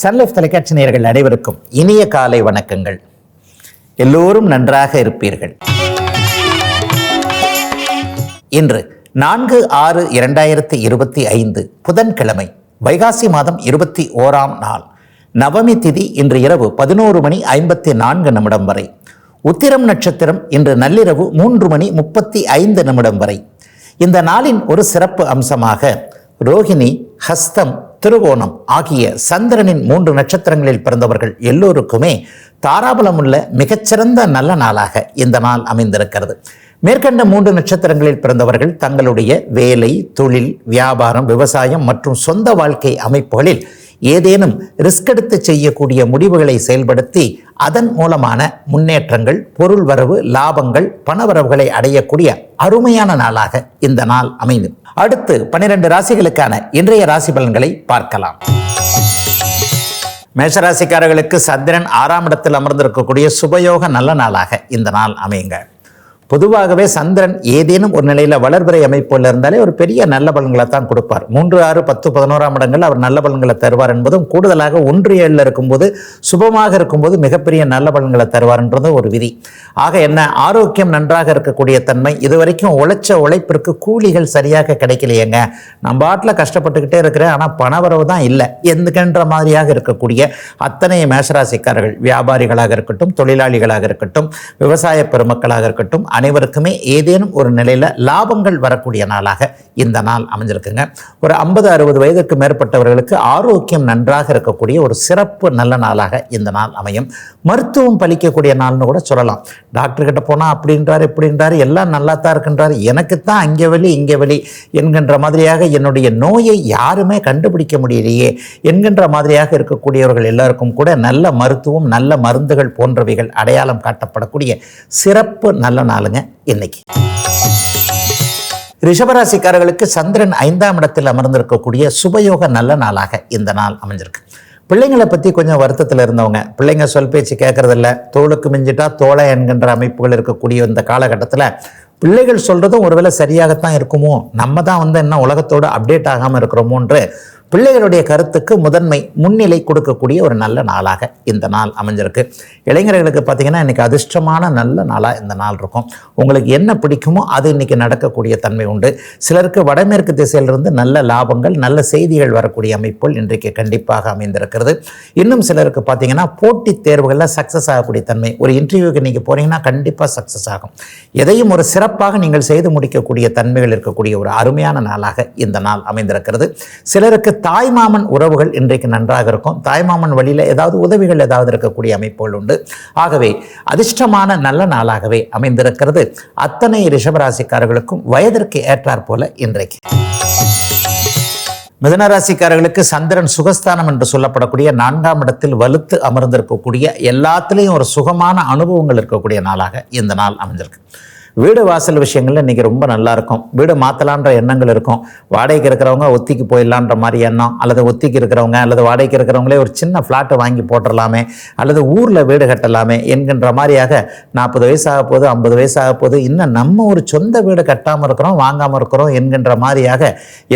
Sun Life தொலைக்காட்சி நேயர்கள் அனைவருக்கும் இனிய காலை வணக்கங்கள். எல்லோரும் நன்றாக இருப்பீர்கள். இன்று நான்கு ஆறு இரண்டாயிரத்தி இருபத்தி ஐந்து புதன்கிழமை வைகாசி மாதம் இருபத்தி ஓராம் நாள். நவமி திதி இன்று இரவு பதினோரு மணி ஐம்பத்தி நான்கு நிமிடம் வரை. உத்திரம் நட்சத்திரம் இன்று நள்ளிரவு மூன்று மணி முப்பத்தி ஐந்து நிமிடம் வரை. இந்த நாளின் ஒரு சிறப்பு அம்சமாக ரோகிணி ஹஸ்தம் திருவோணம் ஆகிய சந்திரனின் மூன்று நட்சத்திரங்களில் பிறந்தவர்கள் எல்லோருக்குமே தாராபலமுள்ள மிகச்சிறந்த நல்ல நாளாக இந்த நாள் அமைந்திருக்கிறது. மேற்கண்ட மூன்று நட்சத்திரங்களில் பிறந்தவர்கள் தங்களுடைய வேலை தொழில் வியாபாரம் விவசாயம் மற்றும் சொந்த வாழ்க்கை அமைப்புகளில் ஏதேனும் ரிஸ்க் எடுத்து செய்யக்கூடிய முடிவுகளை செயல்படுத்தி அதன் மூலமான முன்னேற்றங்கள் பொருள் வரவு லாபங்கள் பணவரவுகளை அடையக்கூடிய அருமையான நாளாக இந்த நாள் அமையும் அடுத்து பன்னிரண்டு ராசிகளுக்கான இன்றைய ராசி பலன்களை பார்க்கலாம். மேஷராசிக்காரர்களுக்கு சந்திரன் ஆறாம் இடத்தில் அமர்ந்திருக்கக்கூடிய சுபயோக நல்ல நாளாக இந்த நாள் அமையுங்க. பொதுவாகவே சந்திரன் ஏதேனும் ஒரு நிலையில் வளர்பிறை அமைப்புல இருந்தாலே ஒரு பெரிய நல்ல பலன்களை தான் கொடுப்பார். மூன்று ஆறு பத்து பதினோராம் இடங்கள் அவர் நல்ல பலன்களை தருவார் என்பதும் கூடுதலாக ஒன்று ஏழில் இருக்கும்போது சுபமாக இருக்கும்போது மிகப்பெரிய நல்ல பலன்களை தருவார் என்றது ஒரு விதி. ஆக என்ன ஆரோக்கியம் நன்றாக இருக்கக்கூடிய தன்மை இதுவரைக்கும் உழைச்ச உழைப்பிற்கு கூலிகள் சரியாக கிடைக்கலையேங்க. நம்ம பாட்டில் கஷ்டப்பட்டுக்கிட்டே இருக்கிறேன் ஆனால் பணவரவு தான் இல்லை. எந்துக்கின்ற மாதிரியாக இருக்கக்கூடிய அத்தனை மேஷராசிக்காரர்கள் வியாபாரிகளாக இருக்கட்டும் தொழிலாளிகளாக இருக்கட்டும் விவசாய பெருமக்களாக இருக்கட்டும் அனைவருக்குமே ஏதேனும் ஒரு நிலையில் லாபங்கள் வரக்கூடிய நாளாக இந்த நாள் அமைஞ்சிருக்குங்க. ஒரு ஐம்பது அறுபது வயதுக்கு மேற்பட்டவர்களுக்கு ஆரோக்கியம் நன்றாக இருக்கக்கூடிய ஒரு சிறப்பு நல்ல நாளாக இந்த நாள் அமையும். மருத்துவம் பலிக்கக்கூடிய நாள்னு கூட சொல்லலாம். டாக்டர்கிட்ட போனால் அப்படின்றார் இப்படின்றார் எல்லாம் நல்லா தான் இருக்கின்றார். எனக்கு தான் அங்கே வலி இங்கே வலி என்கின்ற மாதிரியாக என்னுடைய நோயை யாருமே கண்டுபிடிக்க முடியலையே என்கின்ற மாதிரியாக இருக்கக்கூடியவர்கள் எல்லாருக்கும் கூட நல்ல மருத்துவம் நல்ல மருந்துகள் போன்றவைகள் அடையாளம் காட்டப்படக்கூடிய சிறப்பு நல்ல நாளுங்க. இன்னைக்கு. ரிஷபராசிக்காரர்களுக்கு சந்திரன் ஐந்தாம் இடத்தில் அமர்ந்திருக்கக்கூடிய சுபயோக நல்ல நாளாக இந்த நாள் அமைஞ்சிருக்கு. பிள்ளைங்களை பற்றி கொஞ்சம் வருத்தத்தில் இருந்தவங்க. பிள்ளைங்க சொல் பேச்சு கேட்கறதில்ல தோளுக்கு மிஞ்சிட்டா தோழ என்கின்ற அமைப்புகள் இருக்கக்கூடிய இந்த காலகட்டத்தில் பிள்ளைகள் சொல்கிறதும் ஒருவேளை சரியாகத்தான் இருக்குமோ? நம்ம தான் வந்து என்ன உலகத்தோடு அப்டேட் ஆகாமல் இருக்கிறோமோன்று பிள்ளைகளுடைய கருத்துக்கு முதன்மை முன்னிலை கொடுக்கக்கூடிய ஒரு நல்ல நாளாக இந்த நாள் அமைஞ்சிருக்கு. இளைஞர்களுக்கு பார்த்தீங்கன்னா இன்றைக்கி அதிர்ஷ்டமான நல்ல நாளாக இந்த நாள் இருக்கும். உங்களுக்கு என்ன பிடிக்குமோ அது இன்றைக்கி நடக்கக்கூடிய தன்மை உண்டு. சிலருக்கு வடமேற்கு திசையிலிருந்து நல்ல லாபங்கள் நல்ல செய்திகள் வரக்கூடிய அமைப்புகள் இன்றைக்கு கண்டிப்பாக அமைந்திருக்கிறது. இன்னும் சிலருக்கு பார்த்தீங்கன்னா போட்டித் தேர்வுகளில் சக்ஸஸ் ஆகக்கூடிய தன்மை. ஒரு இன்டர்வியூக்கு நீங்கள் போகிறீங்கன்னா கண்டிப்பாக சக்ஸஸ் ஆகும். எதையும் ஒரு சிறப்பாக நீங்கள் செய்து முடிக்கக்கூடிய தன்மைகள் இருக்கக்கூடிய ஒரு அருமையான நாளாக இந்த நாள் அமைந்திருக்கிறது. சிலருக்கு தாய்மாமன் உறவுகள் இன்றைக்கு நன்றாக இருக்கும். தாய்மாமன் வழியில் ஏதாவது உதவிகள் ஏதாவது இருக்கக்கூடிய அமைப்புகள் உண்டு. ஆகவே அதிர்ஷ்டமான நல்ல நாளாகவே அமைந்திருக்கிறது. அத்தனை ரிஷபராசிக்காரர்களுக்கும் வயதிற்கு ஏற்றாற் போல இன்றைக்கு. மிதனராசிக்காரர்களுக்கு சந்திரன் சுகஸ்தானம் என்று சொல்லப்படக்கூடிய நான்காம் இடத்தில் வலுத்து அமர்ந்திருக்கக்கூடிய எல்லாத்துலேயும் ஒரு சுகமான அனுபவங்கள் இருக்கக்கூடிய நாளாக இந்த நாள் அமைஞ்சிருக்கு. வீடு வாசல் விஷயங்கள்ல இன்றைக்கி ரொம்ப நல்லா இருக்கும் வீடு மாற்றலான்ற எண்ணங்கள் இருக்கும். வாடகைக்கு இருக்கிறவங்க ஒத்திக்கு போயிடலான்ற மாதிரி எண்ணம். அல்லது ஒத்திக்கு இருக்கிறவங்க அல்லது வாடகைக்கு இருக்கிறவங்களே ஒரு சின்ன ஃப்ளாட்டை வாங்கி போட்டுடலாமே அல்லது ஊரில் வீடு கட்டலாமே என்கின்ற மாதிரியாக நாற்பது வயசாக போது ஐம்பது வயசாக போது இன்னும் நம்ம ஒரு சொந்த வீடு கட்டாமல் இருக்கிறோம் வாங்காமல் இருக்கிறோம் என்கின்ற மாதிரியாக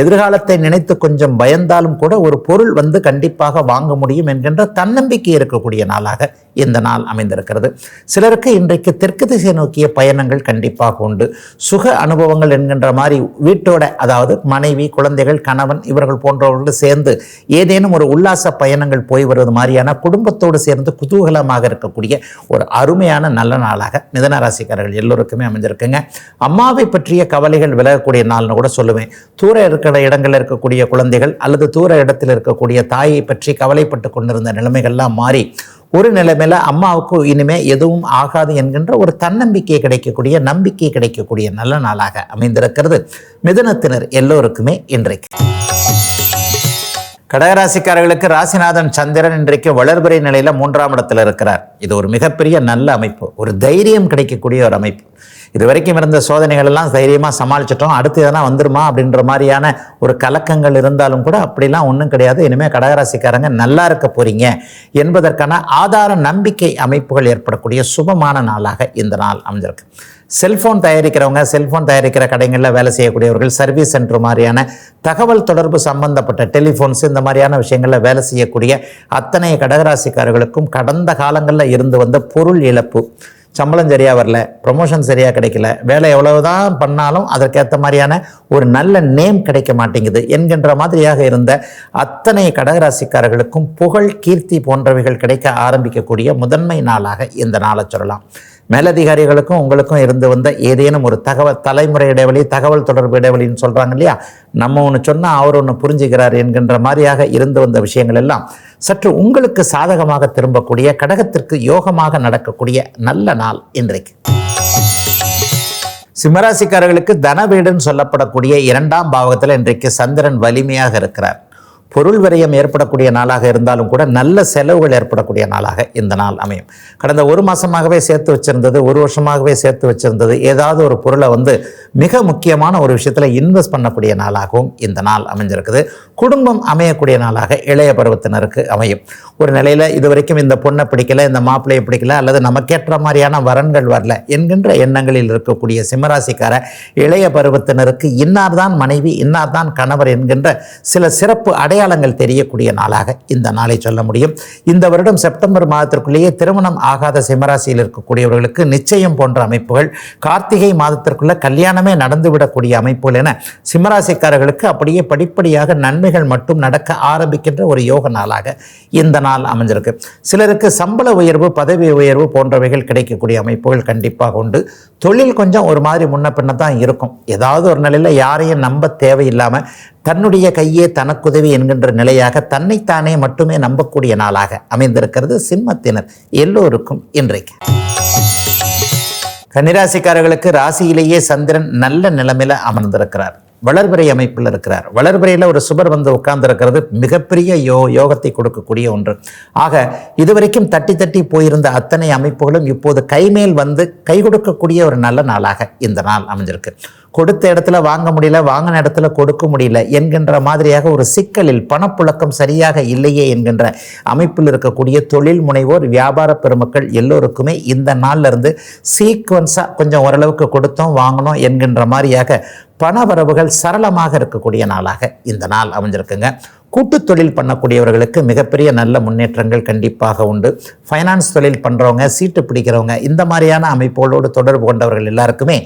எதிர்காலத்தை நினைத்து கொஞ்சம் பயந்தாலும் கூட ஒரு பொருள் வந்து கண்டிப்பாக வாங்க முடியும் என்கின்ற தன்னம்பிக்கை இருக்கக்கூடிய நாளாக இந்த நாள் அமைந்திருக்கிறது. சிலருக்கு இன்றைக்கு தெற்கு திசை நோக்கிய பயணங்கள் கண்டிப்பாக உண்டு. சுக அனுபவங்கள் என்கின்ற மாதிரி வீட்டோட அதாவது மனைவி குழந்தைகள் கணவன் இவர்கள் போன்றவர்களோடு சேர்ந்து ஏதேனும் ஒரு உல்லாச பயணங்கள் போய் வருவது மாதிரியான குடும்பத்தோடு சேர்ந்து குதூகலமாக இருக்கக்கூடிய ஒரு அருமையான நல்ல நாளாக மிதனராசிக்காரர்கள் எல்லோருக்குமே அமைஞ்சிருக்குங்க. அம்மாவை பற்றிய கவலைகள் விலகக்கூடிய நாள்னு கூட சொல்லுவேன். தூர இருக்கிற இடங்களில் இருக்கக்கூடிய குழந்தைகள் அல்லது தூர இடத்தில் இருக்கக்கூடிய தாயை பற்றி கவலைப்பட்டு கொண்டிருந்த நிலைமைகள்லாம் மாறி ஒரு நிலைமையில் அம்மாவுக்கு இனிமே எதுவும் ஆகாது என்கின்ற ஒரு தன்னம்பிக்கை கிடைக்கக்கூடிய நம்பிக்கை கிடைக்கக்கூடிய நல்ல நாளாக அமைந்திருக்கிறது. மிதனத்தினர் எல்லோருக்குமே இன்றைக்கு. கடகராசிக்காரர்களுக்கு ராசிநாதன் சந்திரன் இன்றைக்கு வளர்பிறை நிலையில் மூன்றாம் இடத்தில் இருக்கிறார். இது ஒரு மிகப்பெரிய நல்ல அமைப்பு. ஒரு தைரியம் கிடைக்கக்கூடிய ஒரு அமைப்பு. இது வரைக்கும் இருந்த சோதனைகள் எல்லாம் தைரியமாக சமாளிச்சிட்டோம். அடுத்து எதனா வந்துருமா அப்படின்ற மாதிரியான ஒரு கலக்கங்கள் இருந்தாலும் கூட அப்படிலாம் ஒன்றும் கிடையாது. இனிமேல் கடகராசிக்காரங்க நல்லா இருக்க போறீங்க. என்பதற்கான ஆதார நம்பிக்கை அமைப்புகள் ஏற்படக்கூடிய சுபமான நாளாக இந்த நாள் அமைஞ்சிருக்கு. செல்ஃபோன் தயாரிக்கிறவங்க செல்ஃபோன் தயாரிக்கிற கடைகளில் வேலை செய்யக்கூடியவர்கள் சர்வீஸ் சென்டர் மாதிரியான தகவல் தொடர்பு சம்பந்தப்பட்ட டெலிஃபோன்ஸ் இந்த மாதிரியான விஷயங்களில் வேலை செய்யக்கூடிய அத்தனை கடகராசிக்காரர்களுக்கும் கடந்த காலங்களில் இருந்து வந்த பொருள் இழப்பு சம்பளம் சரியாக வரல ப்ரொமோஷன் சரியாக கிடைக்கல வேலை எவ்வளவுதான் பண்ணாலும் அதற்கேற்ற மாதிரியான ஒரு நல்ல நேம் கிடைக்க மாட்டேங்குது. என்கின்ற மாதிரியாக இருந்த அத்தனை கடகராசிக்காரர்களுக்கும் புகழ் கீர்த்தி போன்றவைகள் கிடைக்க ஆரம்பிக்கக்கூடிய முதன்மை நாளாக இந்த நாளை சொல்லலாம். மேலதிகாரிகளுக்கும் உங்களுக்கும் இருந்து வந்த ஏதேனும் ஒரு தகவல் தலைமுறை இடைவெளி தகவல் தொடர்பு இடைவெளின்னு சொல்கிறாங்க இல்லையா? நம்ம ஒன்று சொன்னால் அவர் ஒன்று புரிஞ்சுக்கிறார் என்கின்ற மாதிரியாக இருந்து வந்த விஷயங்கள் எல்லாம் சற்று உங்களுக்கு சாதகமாக திரும்பக்கூடிய கடகத்திற்கு யோகமாக நடக்கக்கூடிய நல்ல நாள் இன்றைக்கு. சிம்மராசிக்காரர்களுக்கு தனவீடுன்னு சொல்லப்படக்கூடிய இரண்டாம் பாவகத்தில் இன்றைக்கு சந்திரன் வலிமையாக இருக்கிறார். பொருள் விரயம் ஏற்படக்கூடிய நாளாக இருந்தாலும் கூட நல்ல செலவுகள் ஏற்படக்கூடிய நாளாக இந்த நாள் அமையும். கடந்த ஒரு மாதமாகவே சேர்த்து வச்சிருந்தது ஒரு வருஷமாகவே சேர்த்து வச்சிருந்தது ஏதாவது ஒரு பொருளை வந்து மிக முக்கியமான ஒரு விஷயத்தில் இன்வெஸ்ட் பண்ணக்கூடிய நாளாகவும் இந்த நாள் அமைஞ்சிருக்குது. குடும்பம் அமையக்கூடிய நாளாக இளைய பருவத்தினருக்கு அமையும். ஒரு நிலையில் இது வரைக்கும் இந்த பொண்ணை பிடிக்கல இந்த மாப்பிள்ளையை பிடிக்கல அல்லது நமக்கேற்ற மாதிரியான வரன்கள் வரல என்கின்ற எண்ணங்களில் இருக்கக்கூடிய சிம்மராசிக்கார இளைய பருவத்தினருக்கு இன்னார்தான் மனைவி இன்னார்தான் கணவர் என்கின்ற சில சிறப்பு அடை அடையாளங்கள் தெரியக்கூடிய நாளாக இந்த நாளை சொல்ல முடியும். இந்த வருடம் செப்டம்பர் மாதத்திற்குள்ளேயே திருமணம் ஆகாத சிம்மராசியில் இருக்கக்கூடியவர்களுக்கு நிச்சயம் போன்ற அமைப்புகள் கார்த்திகை மாதத்திற்குள்ள கல்யாணமே நடந்துவிடக்கூடிய அமைப்புகள் என சிம்மராசிக்காரர்களுக்கு அப்படியே படிப்படியாக நன்மைகள் மட்டும் நடக்க ஆரம்பிக்கின்ற ஒரு யோக நாளாக இந்த நாள் அமைஞ்சிருக்கு. சிலருக்கு சம்பள உயர்வு பதவி உயர்வு போன்றவைகள் கிடைக்கக்கூடிய அமைப்புகள் கண்டிப்பாக உண்டு. தொழில் கொஞ்சம் ஒரு மாதிரி முன்ன பின்ன தான் இருக்கும். ஏதாவது ஒரு நிலையில் யாரையும் நம்ப தேவையில்லாமல் தன்னுடைய கையே தனக்குதவி என்கின்ற நிலையாக தன்னைத்தானே மட்டுமே நம்பக்கூடிய நாளாக அமைந்திருக்கிறது சிம்மத்தினர் எல்லோருக்கும் இன்றைக்கு. கன்னிராசிக்காரர்களுக்கு ராசியிலேயே சந்திரன் நல்ல நிலைமையில அமர்ந்திருக்கிறார். வளர்பிறை அமைப்பில் இருக்கிறார். வளர்பிறையில் ஒரு சுபர் வந்து உட்கார்ந்திருக்கிறது. மிகப்பெரிய யோ யோகத்தை கொடுக்கக்கூடிய ஒன்று. ஆக இதுவரைக்கும் தட்டி தட்டி போயிருந்த அத்தனை அமைப்புகளும் இப்போது கைமேல் வந்து கை கொடுக்கக்கூடிய ஒரு நல்ல நாளாக இந்த நாள் அமைஞ்சிருக்கு. கொடுத்த இடத்துல வாங்க முடியல வாங்கின இடத்துல கொடுக்க முடியல என்கின்ற மாதிரியாக ஒரு சிக்கலில் பணப்புழக்கம் சரியாக இல்லையே என்கின்ற அமைப்பில் இருக்கக்கூடிய தொழில் முனைவோர் வியாபார பெருமக்கள் எல்லோருக்குமே இந்த நாள்ல இருந்து சீக்வன்ஸாக கொஞ்சம் ஓரளவுக்கு கொடுத்தோம் வாங்கினோம் என்கின்ற மாதிரியாக பணவரவுகள் சரளமாக இருக்கக்கூடிய நாளாக இந்த நாள் அமைஞ்சிருக்குங்க. கூட்டு தொழில் பண்ணக்கூடியவர்களுக்கு மிகப்பெரிய நல்ல முன்னேற்றங்கள் கண்டிப்பாக உண்டு. ஃபைனான்ஸ் தொழில் பண்ணுறவங்க சீட்டு பிடிக்கிறவங்க இந்த மாதிரியான அமைப்புகளோடு தொடர்பு கொண்டவர்கள் எல்லாருக்குமே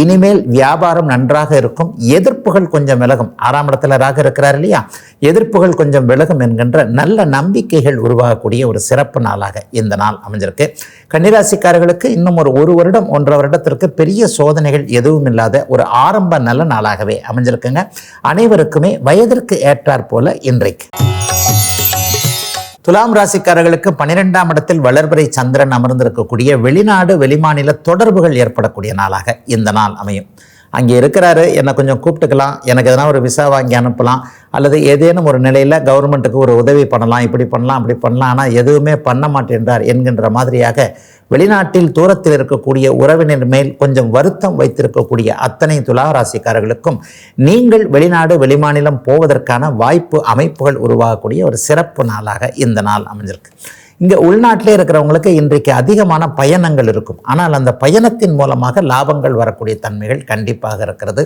இனிமேல் வியாபாரம் நன்றாக இருக்கும். எதிர்ப்புகள் கொஞ்சம் விலகும். ஆறாம் இடத்துல ராக இருக்கிறார் இல்லையா? எதிர்ப்புகள் கொஞ்சம் விலகும் என்கின்ற நல்ல நம்பிக்கைகள் உருவாகக்கூடிய ஒரு சிறப்பு நாளாக இந்த நாள் அமைஞ்சிருக்கு. கன்னிராசிக்காரர்களுக்கு இன்னும் ஒரு ஒரு வருடம் ஒன்றரை வருடத்திற்கு பெரிய சோதனைகள் எதுவும் இல்லாத ஒரு ஆரம்ப நல்ல நாளாகவே அமைஞ்சிருக்குங்க. அனைவருக்குமே வயதிற்கு ஏற்றாற் போல இன்றைக்கு. துலாம் ராசிக்காரர்களுக்கு பனிரெண்டாம் இடத்தில் வளர்பறை சந்திரன் அமர்ந்திருக்கக்கூடிய வெளிநாடு வெளிமாநில தொடர்புகள் ஏற்படக்கூடிய நாளாக இந்த நாள் அமையும். அங்கே இருக்கிறாரு என்னை கொஞ்சம் கூப்பிட்டுக்கலாம் எனக்கு எதனா ஒரு விசா வாங்கி அனுப்பலாம் அல்லது ஏதேனும் ஒரு நிலையில் கவர்மெண்ட்டுக்கு ஒரு உதவி பண்ணலாம் இப்படி பண்ணலாம் அப்படி பண்ணலாம் ஆனால் எதுவுமே பண்ண மாட்டேன்றார் என்கின்ற மாதிரியாக வெளிநாட்டில் தூரத்தில் இருக்கக்கூடிய உறவினர் மேல் கொஞ்சம் வருத்தம் வைத்திருக்கக்கூடிய அத்தனை துலா ராசிக்காரர்களுக்கும் நீங்கள் வெளிநாடு வெளிமாநிலம் போவதற்கான வாய்ப்பு அமைப்புகள் உருவாகக்கூடிய ஒரு சிறப்பு நாளாக இந்த நாள் அமைஞ்சிருக்கு. இங்கே உள்நாட்டிலே இருக்கிறவங்களுக்கு இன்றைக்கு அதிகமான பயணங்கள் இருக்கும். ஆனால் அந்த பயணத்தின் மூலமாக லாபங்கள் வரக்கூடிய தன்மைகள் கண்டிப்பாக இருக்கிறது.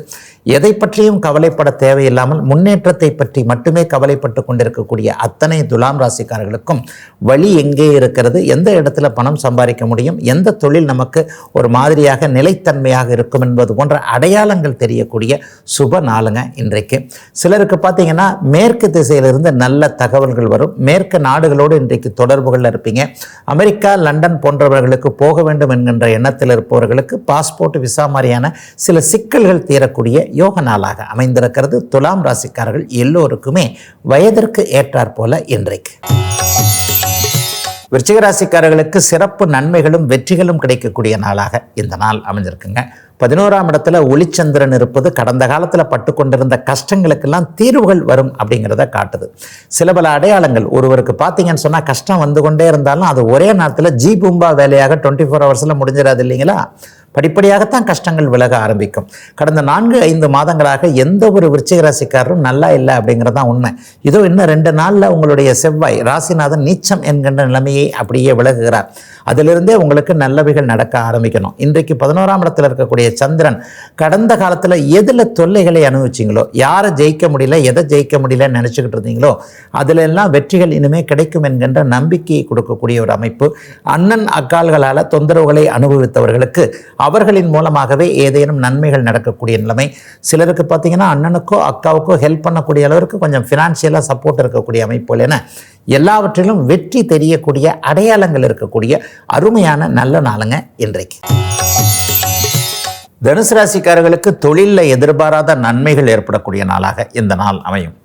எதை பற்றியும் கவலைப்பட தேவையில்லாமல் முன்னேற்றத்தை பற்றி மட்டுமே கவலைப்பட்டு கொண்டிருக்கக்கூடிய அத்தனை துலாம் ராசிக்காரர்களுக்கும் வழி எங்கே இருக்கிறது? எந்த இடத்துல பணம் சம்பாதிக்க முடியும்? எந்த தொழில் நமக்கு ஒரு மாதிரியாக நிலைத்தன்மையாக இருக்கும் என்பது போன்ற அடையாளங்கள் தெரியக்கூடிய சுப நாளுங்க இன்றைக்கு. சிலருக்கு பார்த்தீங்கன்னா மேற்கு திசையிலிருந்து நல்ல தகவல்கள் வரும். மேற்கு நாடுகளோடு இன்றைக்கு இருப்பீங்க. அமெரிக்கா லண்டன் போன்றவர்களுக்கு போக வேண்டும் என்கின்ற எண்ணத்தில் இருப்பவர்களுக்கு பாஸ்போர்ட் விசா மாதிரியான சில சிக்கல்கள் தீரக்கூடிய யோக நாளாக அமைந்திருக்கிறது. துலாம் ராசிக்காரர்கள் எல்லோருக்குமே வயதிற்கு ஏற்றாற்போல இன்றைக்கு. விருச்சிகராசிக்காரர்களுக்கு சிறப்பு நன்மைகளும் வெற்றிகளும் கிடைக்கக்கூடிய நாளாக இந்த நாள் அமைஞ்சிருக்குங்க. பதினோராம் இடத்துல ஒளிச்சந்திரன் இருப்பது கடந்த காலத்தில் பட்டு கொண்டிருந்த கஷ்டங்களுக்கெல்லாம் தீர்வுகள் வரும் அப்படிங்கிறத காட்டுது. சில பல அடையாளங்கள். ஒருவருக்கு பார்த்தீங்கன்னு சொன்னால் கஷ்டம் வந்து கொண்டே இருந்தாலும் அது ஒரே நேரத்தில் ஜி பூம்பா வேலையாக டுவெண்ட்டி ஃபோர் ஹவர்ஸில் முடிஞ்சிடாது இல்லைங்களா? படிப்படியாகத்தான் கஷ்டங்கள் விலக ஆரம்பிக்கும். கடந்த நான்கு ஐந்து மாதங்களாக எந்த ஒரு விருச்சிக ராசிக்காரரும் நல்லா இல்லை அப்படிங்கிறது தான் உண்மை. இதோ இன்னும் ரெண்டு நாளில் உங்களுடைய செவ்வாய் ராசிநாதன் நீச்சம் என்கின்ற நிலைமையை அப்படியே விலகுகிறார். அதிலிருந்தே உங்களுக்கு நல்லவைகள் நடக்க ஆரம்பிக்கணும். இன்றைக்கு பதினோராம் இடத்துல இருக்கக்கூடிய சந்திரன் கடந்த காலத்தில் எதில் தொல்லைகளை அனுபவிச்சிங்களோ யாரை ஜெயிக்க முடியல எதை ஜெயிக்க முடியலன்னு நினச்சிக்கிட்டு இருந்தீங்களோ அதில் எல்லாம் வெற்றிகள் இனிமே கிடைக்கும் என்கின்ற நம்பிக்கையை கொடுக்கக்கூடிய ஒரு அமைப்பு. அண்ணன் அக்கால்களால் தொந்தரவுகளை அனுபவித்தவர்களுக்கு அவர்களின் மூலமாகவே ஏதேனும் நன்மைகள் நடக்கக்கூடிய நிலைமை. சிலருக்கு பார்த்தீங்கன்னா அண்ணனுக்கோ அக்காவுக்கோ ஹெல்ப் பண்ணக்கூடிய அளவிற்கு கொஞ்சம் ஃபினான்ஷியலாக சப்போர்ட் இருக்கக்கூடிய அமைப்புகள் என எல்லாவற்றிலும் வெற்றி தெரியக்கூடிய அடையாளங்கள் இருக்கக்கூடிய அருமையான நல்ல நாளுங்க இன்றைக்கு. தனுசு ராசிக்காரர்களுக்கு தொழிலில் எதிர்பாராத நன்மைகள் ஏற்படக்கூடிய நாளாக இந்த நாள் அமையும்.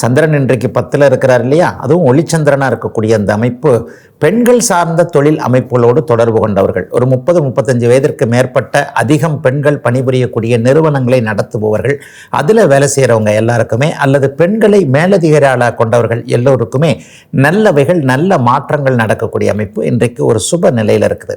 சந்திரன் இன்றைக்கு பத்தில் இருக்கிறார் இல்லையா? அதுவும் ஒளிச்சந்திரனாக இருக்கக்கூடிய அந்த அமைப்பு பெண்கள் சார்ந்த தொழில் அமைப்புகளோடு தொடர்பு கொண்டவர்கள். ஒரு முப்பது முப்பத்தஞ்சு வயதிற்கு மேற்பட்ட அதிகம் பெண்கள் பணிபுரியக்கூடிய நிறுவனங்களை நடத்துபவர்கள். அதில் வேலை செய்கிறவங்க எல்லாருக்குமே அல்லது பெண்களை மேலதிகாரியாளாக கொண்டவர்கள் எல்லோருக்குமே நல்லவைகள் நல்ல மாற்றங்கள் நடக்கக்கூடிய அமைப்பு இன்றைக்கு ஒரு சுப நிலையில் இருக்குது.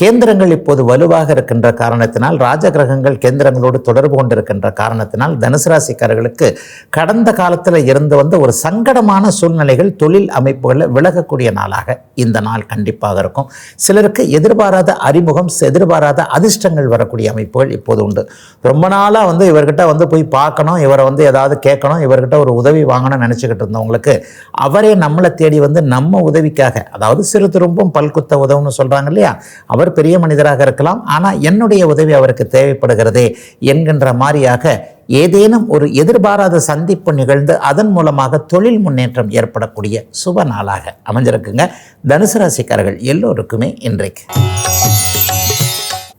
கேந்திரங்கள் இப்போது வலுவாக இருக்கின்ற காரணத்தினால் ராஜகிரகங்கள் கேந்திரங்களோடு தொடர்பு கொண்டிருக்கின்ற காரணத்தினால் தனுசு ராசிக்காரர்களுக்கு கடந்த காலத்தில் இருந்து வந்த ஒரு சங்கடமான சூழ்நிலைகள் தொழில் அமைப்புகளில் விலகக்கூடிய நாளாக இந்த நாள் கண்டிப்பாக இருக்கும். சிலருக்கு எதிர்பாராத அறிமுகம் எதிர்பாராத அதிர்ஷ்டங்கள் வரக்கூடிய அமைப்புகள் இப்போது உண்டு. ரொம்ப நாளாக வந்து இவர்கிட்ட வந்து போய் பார்க்கணும் இவரை வந்து ஏதாவது கேட்கணும் இவர்கிட்ட ஒரு உதவி வாங்கணும்னு நினச்சிக்கிட்டு இருந்தவங்களுக்கு அவரே நம்மளை தேடி வந்து நம்ம உதவிக்காக அதாவது சிறு திரும்பும் பல்குத்த உதவுன்னு சொல்கிறாங்க இல்லையா? அவர் பெரிய மனிதராக இருக்கலாம். ஆனால் என்னுடைய உதவி அவருக்கு தேவைப்படுகிறதே என்கின்ற மாதிரியாக ஏதேனும் ஒரு எதிர்பாராத சந்திப்பு நிகழ்ந்து அதன் மூலமாக தொழில் முன்னேற்றம் ஏற்படக்கூடிய சுப நாளாக அமைஞ்சிருக்குங்க. தனுசு ராசிக்காரர்கள் எல்லோருக்குமே இன்றைக்கு.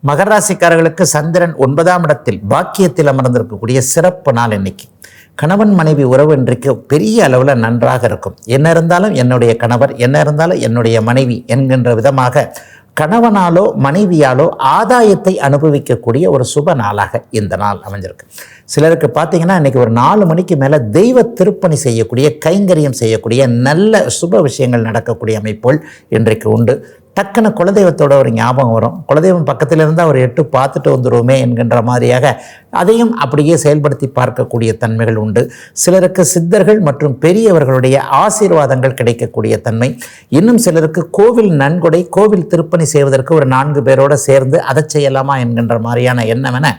மகர ராசிக்காரர்களுக்கு சந்திரன் ஒன்பதாம் இடத்தில் பாக்கியத்தில் அமர்ந்திருக்கக்கூடிய சிறப்பு நாள் இன்னைக்கு. கணவன் மனைவி உறவு இன்றைக்கு பெரிய அளவில் நன்றாக இருக்கும். என்ன இருந்தாலும் என்னுடைய கணவர் என்ன இருந்தாலும் என்னுடைய மனைவி என்கின்ற விதமாக கணவனாலோ மனைவியாலோ ஆதாயத்தை அனுபவிக்கக்கூடிய ஒரு சுப நாளாக இந்த நாள் அமைஞ்சிருக்கு. சிலருக்கு பார்த்தீங்கன்னா இன்றைக்கி ஒரு நாலு மணிக்கு மேலே தெய்வ திருப்பணி செய்யக்கூடிய கைங்கரியம் செய்யக்கூடிய நல்ல சுப விஷயங்கள் நடக்கக்கூடிய அமைப்புகள் இன்றைக்கு உண்டு. டக்குன்னு குலதெய்வத்தோட ஒரு ஞாபகம் வரும். குலதெய்வம் பக்கத்தில் இருந்தால் அவர் எட்டு பார்த்துட்டு வந்துடுவோமே என்கின்ற மாதிரியாக அதையும் அப்படியே செயல்படுத்தி பார்க்கக்கூடிய தன்மைகள் உண்டு. சிலருக்கு சித்தர்கள் மற்றும் பெரியவர்களுடைய ஆசீர்வாதங்கள் கிடைக்கக்கூடிய தன்மை. இன்னும் சிலருக்கு கோவில் நன்கொடை கோவில் திருப்பணி செய்வதற்கு ஒரு நான்கு பேரோடு சேர்ந்து அதை செய்யலாமா என்கின்ற மாதிரியான எண்ணம் என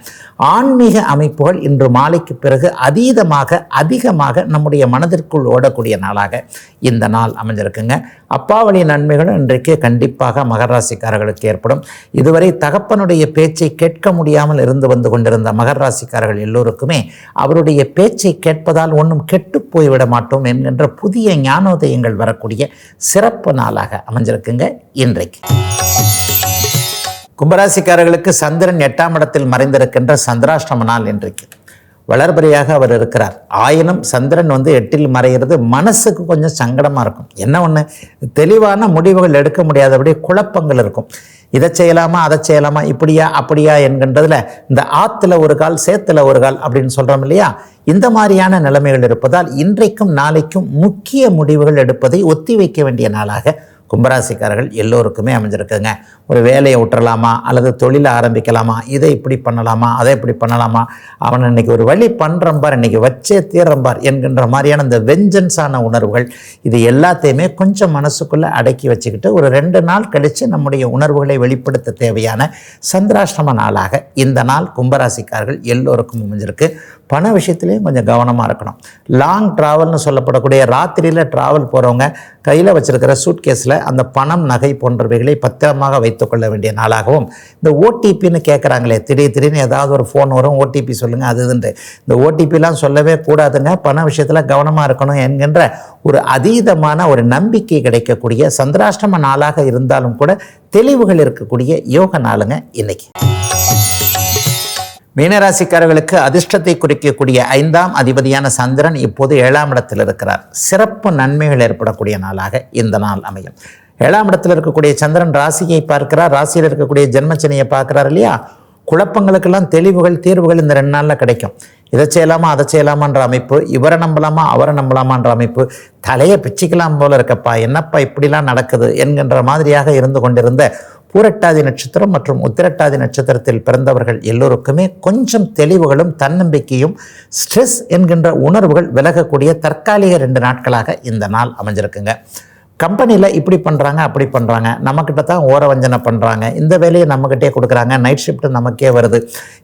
ஆன்மீக அமைப்புகள் இன்று மாலைக்கு பிறகு அதீதமாக அதிகமாக நம்முடைய மனதிற்குள் ஓடக்கூடிய நாளாக இந்த நாள் அமைஞ்சிருக்குங்க. அப்பாவளி நன்மைகளும் இன்றைக்கு கண்டிப்பாக மகராசிக்காரர்களுக்கு ஏற்படும். இதுவரை தகப்பனுடைய பேச்சை கேட்க முடியாமல் இருந்து வந்து கொண்டிருந்த மகராசிக்காரர்கள் எல்லோருக்குமே அவருடைய பேச்சை கேட்பதால் ஒன்றும் கெட்டு போய்விட மாட்டோம் என்கின்ற புதிய ஞானோதயங்கள் வரக்கூடிய சிறப்பு நாளாக அமைஞ்சிருக்குங்க இன்றைக்கு. கும்பராசிக்காரர்களுக்கு சந்திரன் எட்டாம் இடத்தில் மறைந்திருக்கின்ற சந்திராஷ்டம நாள் இன்றைக்கு. வளர்பறையாக அவர் இருக்கிறார். ஆயினும் சந்திரன் வந்து எட்டில் மறைகிறது. மனசுக்கு கொஞ்சம் சங்கடமாக இருக்கும். என்ன ஒன்று தெளிவான முடிவுகள் எடுக்க முடியாதபடி குழப்பங்கள் இருக்கும். இதை செய்யலாமா அதை செய்யலாமா இப்படியா அப்படியா என்கின்றதுல இந்த ஆற்றுல ஒரு கால் சேத்துல ஒரு கால் அப்படின்னு சொல்கிறோம் இல்லையா? இந்த மாதிரியான நிலைமைகள் இருப்பதால் இன்றைக்கும் நாளைக்கும் முக்கிய முடிவுகள் எடுப்பதை ஒத்தி வைக்க வேண்டிய நாளாக கும்பராசிக்காரர்கள் எல்லோருக்குமே அமைஞ்சிருக்குங்க ஒரு வேலையை விட்டுறலாமா? அல்லது தொழிலை ஆரம்பிக்கலாமா? இதை இப்படி பண்ணலாமா? அதை இப்படி பண்ணலாமா? அவன் இன்னைக்கு ஒரு வழி பண்ணுறம்பார் இன்னைக்கு வச்சே தீரம்பார் என்கின்ற மாதிரியான இந்த வெஞ்சன்ஸான உணர்வுகள் இது எல்லாத்தையுமே கொஞ்சம் மனசுக்குள்ளே அடக்கி வச்சுக்கிட்டு ஒரு ரெண்டு நாள் கழித்து நம்முடைய உணர்வுகளை வெளிப்படுத்த தேவையான சந்திராஷ்டம நாளாக இந்த நாள் கும்பராசிக்காரர்கள் எல்லோருக்கும் அமைஞ்சிருக்கு. பண விஷயத்துலேயும் கொஞ்சம் கவனமாக இருக்கணும். லாங் ட்ராவல்னு சொல்லப்படக்கூடிய ராத்திரியில் ட்ராவல் போகிறவங்க கையில் வச்சுருக்கிற சூட்கேஸில் அந்த பணம் நகை போன்றவைகளை பத்திரமாக வைத்துக்கொள்ள வேண்டிய நாளாகவும் இந்த ஓடிபின்னு கேட்குறாங்களே திடீர் திடீர்னு ஏதாவது ஒரு ஃபோன் வரும் ஓடிபி சொல்லுங்கள் அது இதுன்ட்டு. இந்த ஓடிபிலாம் சொல்லவே கூடாதுங்க பண விஷயத்தில் கவனமாக இருக்கணும் என்கின்ற ஒரு அதீதமான ஒரு நம்பிக்கை கிடைக்கக்கூடிய சந்திராஷ்டம நாளாக இருந்தாலும் கூட தெளிவுகள் இருக்கக்கூடிய யோக நாளுங்க இன்னைக்கு. மீனராசிக்காரர்களுக்கு அதிர்ஷ்டத்தை குறிக்கக்கூடிய ஐந்தாம் அதிபதியான சந்திரன் இப்போது ஏழாம் இடத்தில் இருக்கிறார். சிறப்பு நன்மைகள் ஏற்படக்கூடிய நாளாக இந்த நாள் அமையும். ஏழாம் இடத்தில் இருக்கக்கூடிய சந்திரன் ராசியை பார்க்கிறார். ராசியில் இருக்கக்கூடிய ஜென்மச்சனையை பார்க்கிறார் இல்லையா? குழப்பங்களுக்கெல்லாம் தெளிவுகள் தீர்வுகள் இந்த ரெண்டு நாளில் கிடைக்கும். இதை செய்யலாமா அதை செய்யலாமான்ற அமைப்பு இவரை நம்பலாமா அவரை நம்பலாமான்ற அமைப்பு தலையை பிச்சுக்கலாம் போல இருக்கப்பா என்னப்பா இப்படிலாம் நடக்குது என்கின்ற மாதிரியாக இருந்து கொண்டிருந்த பூரட்டாதி நட்சத்திரம் மற்றும் உத்திரட்டாதி நட்சத்திரத்தில் பிறந்தவர்கள் எல்லோருக்குமே கொஞ்சம் தெளிவுகளும் தன்னம்பிக்கையும் ஸ்ட்ரெஸ் என்கின்ற உணர்வுகள் விலகக்கூடிய தற்காலிக ரெண்டு நாட்களாக இந்த நாள் அமைஞ்சிருக்குங்க. கம்பெனியில் இப்படி பண்ணுறாங்க அப்படி பண்ணுறாங்க நம்மக்கிட்ட தான் ஓரவஞ்சனை பண்ணுறாங்க இந்த வேலையை நம்மக்கிட்டே கொடுக்குறாங்க. நைட் ஷிஃப்ட் நமக்கே வருது.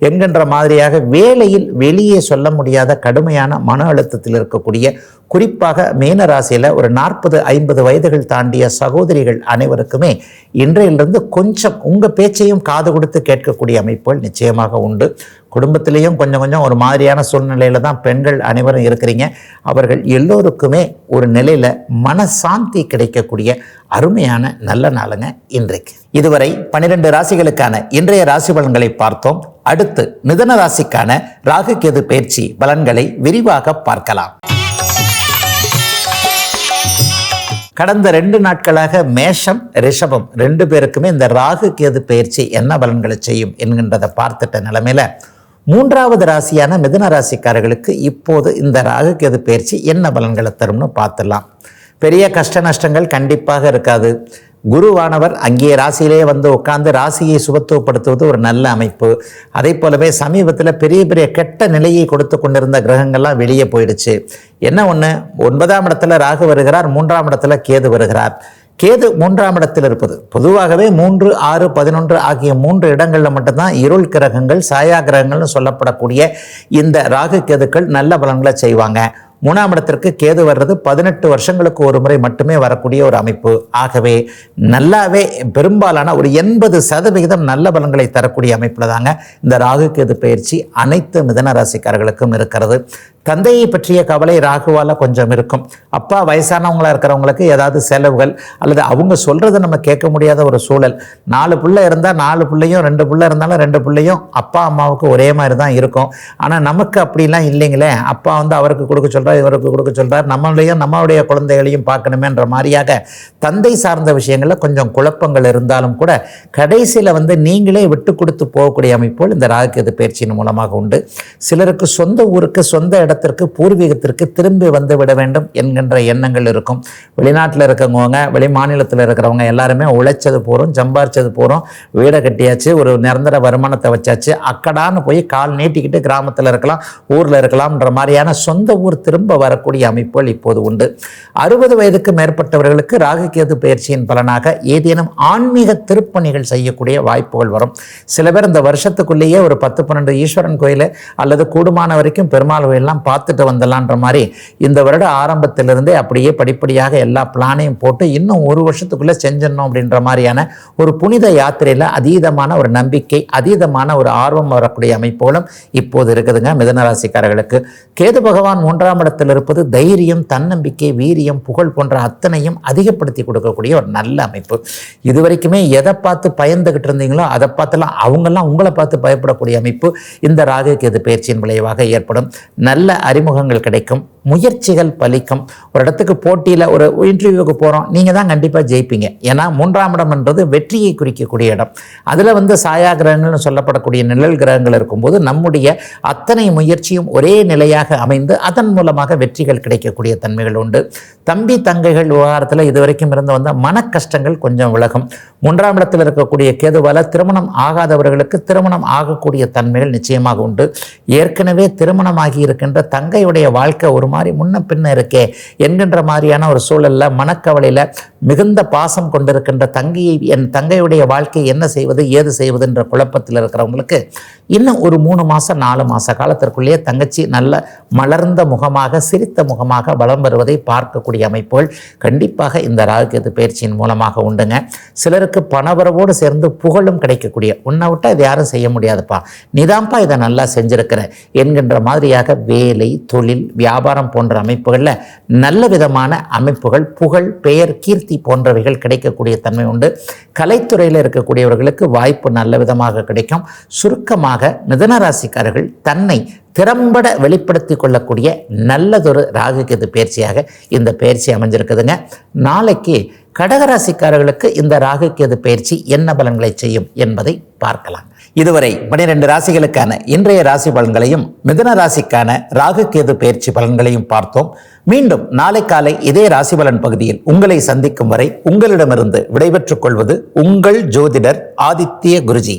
என்கின்ற மாதிரியாக வேலையில் வெளியே சொல்ல முடியாத கடுமையான மன அழுத்தத்தில் இருக்கக்கூடிய குறிப்பாக மீனராசியில் ஒரு நாற்பது ஐம்பது வயதுகள் தாண்டிய சகோதரிகள் அனைவருக்குமே இன்றையிலிருந்து கொஞ்சம் உங்கள் பேச்சையும் காது கொடுத்து கேட்கக்கூடிய அமைப்புகள் நிச்சயமாக உண்டு. குடும்பத்திலையும் கொஞ்சம் கொஞ்சம் ஒரு மாதிரியான சூழ்நிலையில் தான் பெண்கள் அனைவரும் இருக்கிறீங்க. அவர்கள் எல்லோருக்குமே ஒரு நிலையில் மனசாந்தி கிடைக்கக்கூடிய அருமையான நல்ல நாளுங்க இன்றைக்கு. இதுவரை பன்னிரெண்டு ராசிகளுக்கான இன்றைய ராசி பலன்களை பார்த்தோம். அடுத்து மிதன ராசிக்கான ராகு கேது பயிற்சி பலன்களை விரிவாக பார்க்கலாம். கடந்த ரெண்டு நாட்களாக மேஷம் ரிஷபம் ரெண்டு பேருக்குமே இந்த ராகு கேது பயிற்சி என்ன பலன்களை செய்யும் என்கின்றதை பார்த்துட்ட நிலைமையில மூன்றாவது ராசியான மிதுன ராசிக்காரர்களுக்கு இப்போது இந்த ராகு கேது பயிற்சி என்ன பலன்களை தரும்னு பார்த்துடலாம். பெரிய கஷ்ட நஷ்டங்கள் கண்டிப்பாக இருக்காது. குருவானவர் அங்கே ராசியிலே வந்து உட்கார்ந்து ராசியை சுபத்துவப்படுத்துவது ஒரு நல்ல அமைப்பு. அதே போலவே சமீபத்தில் பெரிய பெரிய கெட்ட நிலையை கொடுத்து கொண்டிருந்த கிரகங்கள்லாம் வெளியே போயிடுச்சு. என்ன ஒன்று ஒன்பதாம் இடத்துல ராகு வருகிறார் மூன்றாம் இடத்துல கேது வருகிறார். கேது மூன்றாம் இடத்தில் இருப்பது. பொதுவாகவே மூன்று ஆறு பதினொன்று ஆகிய மூன்று இடங்களில் மட்டும்தான் இருள் கிரகங்கள் சாயா கிரகங்கள்னு சொல்லப்படக்கூடிய இந்த ராகு கேதுக்கள் நல்ல பலன்களை செய்வாங்க. மூணாம் இடத்திற்கு கேது வர்றது பதினெட்டு வருஷங்களுக்கு ஒரு முறை மட்டுமே வரக்கூடிய ஒரு அமைப்பு. ஆகவே நல்லாவே பெரும்பாலான ஒரு எண்பது சதவிகிதம் நல்ல பலன்களை தரக்கூடிய அமைப்பில் தாங்க இந்த ராகு கேது பயிற்சி அனைத்து மிதன ராசிக்காரர்களுக்கும் இருக்கிறது. தந்தையை பற்றிய கவலை ராகுவால் கொஞ்சம் இருக்கும். அப்பா வயசானவங்களா இருக்கிறவங்களுக்கு ஏதாவது செலவுகள் அல்லது அவங்க சொல்கிறத நம்ம கேட்க முடியாத ஒரு சூழல். நாலு பிள்ளை இருந்தால் நாலு பிள்ளையும் ரெண்டு பிள்ளை இருந்தாலும் ரெண்டு பிள்ளையும் அப்பா அம்மாவுக்கு ஒரே மாதிரி தான் இருக்கும். ஆனால் நமக்கு அப்படிலாம் இல்லைங்களே. அப்பா வந்து அவருக்கு கொடுக்க சொல்கிறார் இவருக்கு கொடுக்க சொல்கிறார் நம்மளையும் நம்மளுடைய குழந்தைகளையும் பார்க்கணுமேன்ற மாதிரியாக தந்தை சார்ந்த விஷயங்களில் கொஞ்சம் குழப்பங்கள் இருந்தாலும் கூட கடைசியில் வந்து நீங்களே விட்டு கொடுத்து போகக்கூடிய அமைப்புகள் இந்த ராகுகேது பயிற்சியின் மூலமாக உண்டு. சிலருக்கு சொந்த ஊருக்கு சொந்த இடத்திற்கு பூர்வீகத்திற்கு திரும்பி வந்து விட வேண்டும் என்கின்ற எண்ணங்கள் இருக்கும். வெளிநாட்டில் இருக்கவங்க வெளி மாநிலத்தில் இருக்கிறவங்க எல்லாருமே உழைச்சது போகிறோம் சம்பாரிச்சது போகிறோம் வீடை கட்டியாச்சு ஒரு நிரந்தர வருமானத்தை வச்சாச்சு. அக்கடான்னு போய் கால் நீட்டிக்கிட்டு கிராமத்தில் இருக்கலாம் ஊரில் இருக்கலாம்ன்ற மாதிரியான சொந்த ஊர் திரும்ப வரக்கூடிய அமைப்புகள் இப்போது உண்டு. அறுபது வயதுக்கு மேற்பட்டவர்களுக்கு ராகுகேது பயிற்சியின் பலனாக ஏதேனும் ஆன்மீக திருப்பணிகள் செய்யக்கூடிய வாய்ப்புகள் வரும். சில பேர் இந்த வருஷத்துக்குள்ளேயே ஒரு பத்து பன்னெண்டு ஈஸ்வரன் கோயில் அல்லது கூடுமான வரைக்கும் பெருமாள் கோயிலெலாம் பார்த்துட்டு வந்துடலான்ற மாதிரி இந்த வருட ஆரம்பத்திலிருந்தே அப்படியே படிப்படியாக எல்லா பிளானையும் போட்டு இன்னும் ஒரு வருஷத்துக்குள்ளே செஞ்சிடணும் அப்படின்ற மாதிரியான ஒரு புனித யாத்திரையில் அதீதமான ஒரு நம்பிக்கை அதீதமான ஒரு ஆர்வம் வரக்கூடிய அமைப்புகளும் இப்போது இருக்குதுங்க. மிதனராசிக்காரர்களுக்கு கேது பகவான் மூன்றாம் இடத்தில் இருப்பது தைரியம் தன்னம்பிக்கை வீரியம் புகழ் போன்ற அத்தனையும் அதிகப்படுத்தி கொடுக்கக்கூடிய ஒரு நல்ல அமைப்பு. இது வரைக்குமே எதை பார்த்து பயந்துகிட்டு இருந்தீங்களோ அதை பார்த்துலாம் அவங்கெல்லாம் உங்களை பார்த்து பயப்படக்கூடிய அமைப்பு இந்த ராகு கேது பயிற்சியின் விளைவாக ஏற்படும். நல்ல அறிமுகங்கள் கிடைக்கும் முயற்சிகள் பலிக்கும். ஒரு இடத்துக்கு போட்டியில் ஒரு இன்டர்வியூவுக்கு போகிறோம் நீங்கள் தான் கண்டிப்பாக ஜெயிப்பீங்க. ஏன்னா மூன்றாம் இடம்ன்றது வெற்றியை குறிக்கக்கூடிய இடம். அதில் வந்து சாயா கிரகங்கள்னு சொல்லப்படக்கூடிய நிழல் கிரகங்கள் இருக்கும்போது நம்முடைய அத்தனை முயற்சியும் ஒரே நிலையாக அமைந்து அதன் மூலமாக வெற்றிகள் கிடைக்கக்கூடிய தன்மைகள் உண்டு. தம்பி தங்கைகள் விவகாரத்தில் இதுவரைக்கும் இருந்து வந்த மன கஷ்டங்கள் கொஞ்சம் விலகும். மூன்றாம் இடத்தில் இருக்கக்கூடிய கேதுவால திருமணம் ஆகாதவர்களுக்கு திருமணம் ஆகக்கூடிய தன்மைகள் நிச்சயமாக உண்டு. ஏற்கனவே திருமணமாகி இருக்கின்ற தங்கையுடைய வாழ்க்கை ஒரு மாதிரி முன்ன பின்ன இருக்கே என்கின்ற மாதிரியான ஒரு சூழல்ல மனக்கவலையில் மிகுந்த பாசம் கொண்டிருக்கின்ற தங்கையை என் தங்கையுடைய வாழ்க்கை என்ன செய்வது ஏது செய்வதுன்ற குழப்பத்தில் இருக்கிறவங்களுக்கு இன்னும் ஒரு மூணு மாதம் நாலு மாத காலத்திற்குள்ளேயே தங்கச்சி நல்ல மலர்ந்த முகமாக சிரித்த முகமாக வளம் வருவதை பார்க்கக்கூடிய அமைப்புகள் கண்டிப்பாக இந்த ராகுகேது பயிற்சியின் மூலமாக உண்டுங்க. சிலருக்கு பணவரவோடு சேர்ந்து புகழும் கிடைக்கக்கூடிய உன்னை விட்டால் இது யாரும் செய்ய முடியாதுப்பா. நீதான்ப்பா இதை நல்லா செஞ்சிருக்கிற என்கின்ற மாதிரியாக வேலை தொழில் வியாபாரம் போன்ற அமைப்புகளில் நல்ல விதமான அமைப்புகள் புகழ் பெயர் கீர்த்தி போன்றவைகள் கிடைக்கக்கூடிய தன்மை உண்டு. கலைத்துறையில் இருக்கக்கூடியவர்களுக்கு வாய்ப்பு நல்ல விதமாக கிடைக்கும். சுருக்கமாக மிதனராசிக்காரர்கள் தன்னை திறம்பட வெளிப்படுத்தி கொள்ளக்கூடிய நல்லதொரு ராகுகேது பயிற்சியாக இந்த பயிற்சி அமைஞ்சிருக்குதுங்க. நாளைக்கு கடகராசிக்காரர்களுக்கு இந்த ராகு கேது பயிற்சி என்ன பலன்களை செய்யும் என்பதை பார்க்கலாம். இதுவரை பனிரெண்டு ராசிகளுக்கான இன்றைய ராசி பலன்களையும் மிதுன ராசிக்கான ராகு கேது பயிற்சி பலன்களையும் பார்த்தோம். மீண்டும் நாளை காலை இதே ராசி பலன் பகுதியில் உங்களை சந்திக்கும் வரை உங்களிடமிருந்து விடைபெற்றுக் கொள்வது உங்கள் ஜோதிடர் ஆதித்ய குருஜி.